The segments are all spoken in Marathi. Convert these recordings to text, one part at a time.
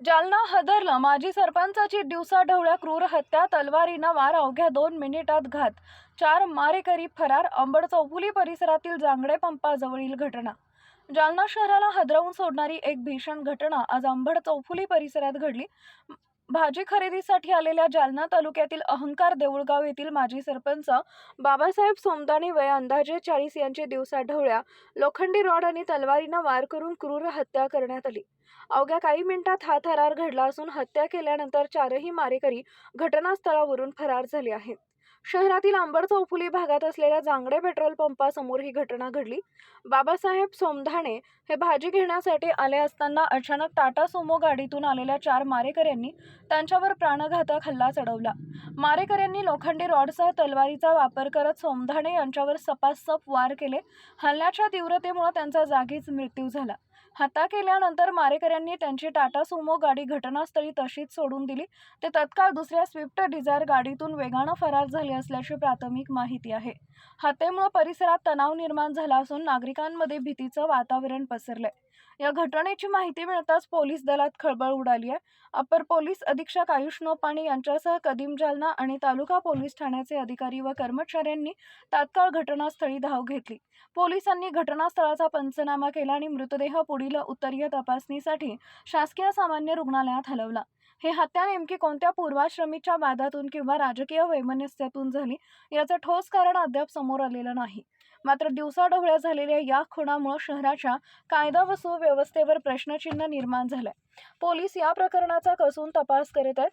जालना हदरलं माजी सरपंचाची दिवसा ढवळ्या क्रूर हत्या तलवारीनं वार अवघ्या दोन मिनिटात घात चार मारेकरी फरार अंबड चौपुली परिसरातील जांगडे पंपाजवळील घटना. जालना शहराला हदरवून सोडणारी एक भीषण घटना आज अंबड चौफुली परिसरात घडली. भाजी खरेदीसाठी आलेल्या जालना तालुक्यातील अहंकार देऊळगाव येथील माजी सरपंच बाबासाहेब सोमदानी वय अंदाजे चाळीस यांची दिवसा ढवळ्या लोखंडी रॉड आणि तलवारीनं वार करून क्रूर हत्या करण्यात आली. अवघ्या काही मिनिटात हा थरार घडला असून हत्या केल्यानंतर चारही मारेकरी घटनास्थळावरून फरार झाले आहेत. शहरातील अंबड चौफुली भागात असलेल्या जांगडे पेट्रोल पंपासमोर ही घटना घडली. बाबासाहेब सोमधाणे हे भाजी घेण्यासाठी आले असताना अचानक टाटा सोमो गाडीतून आलेल्या चार मारेकऱ्यांनी त्यांच्यावर प्राणघातक हल्ला चढवला. मारेकऱ्यांनी लोखंडी रॉडसह तलवारीचा वापर करत सोमधाणे यांच्यावर सपासप वार केले. हल्ल्याच्या तीव्रतेमुळे त्यांचा जागीच मृत्यू झाला. हत्या केल्यानंतर मारेकऱ्यांनी त्यांची टाटा सुमो गाडी घटनास्थळी तशीच सोडून दिली. ते तत्काळ दुसऱ्या स्विफ्ट डिझायर गाडीतून वेगानं फरार झाले असल्याची प्राथमिक माहिती आहे. हत्येमुळे परिसरात तणाव निर्माण झाला असून नागरिकांमध्ये भीतीचं वातावरण पसरलंय. या घटनेची माहिती मिळताच पोलीस दलात खळबळ उडाली आहे. अपर पोलीस अधीक्षक आयुष नोपाणी यांच्यासह कदीम जालना आणि तालुका पोलीस ठाण्याचे अधिकारी व कर्मचाऱ्यांनी तात्काळ घटनास्थळी धाव घेतली. पोलिसांनी घटनास्थळाचा पंचनामा केला आणि मृतदेह पुढील उत्तरीय तपासणीसाठी शासकीय सामान्य रुग्णालयात हलवला. हे हत्या नेमकी कोणत्या पूर्वाश्रमीच्या वादातून किंवा राजकीय वैमनस्यातून झाली याचं ठोस कारण अद्याप समोर आलेलं नाही. मात्र दिवसाढवळ्या झालेल्या या खुणामुळे शहराच्या कायदा व सुव्यवस्थेवर प्रश्नचिन्ह निर्माण झालंय. पोलीस या प्रकरणाचा कसून तपास करत आहेत.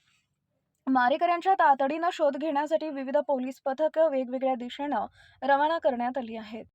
मारेकऱ्यांच्या तातडीनं शोध घेण्यासाठी विविध पोलीस पथकं वेगवेगळ्या दिशेनं रवाना करण्यात आली आहेत.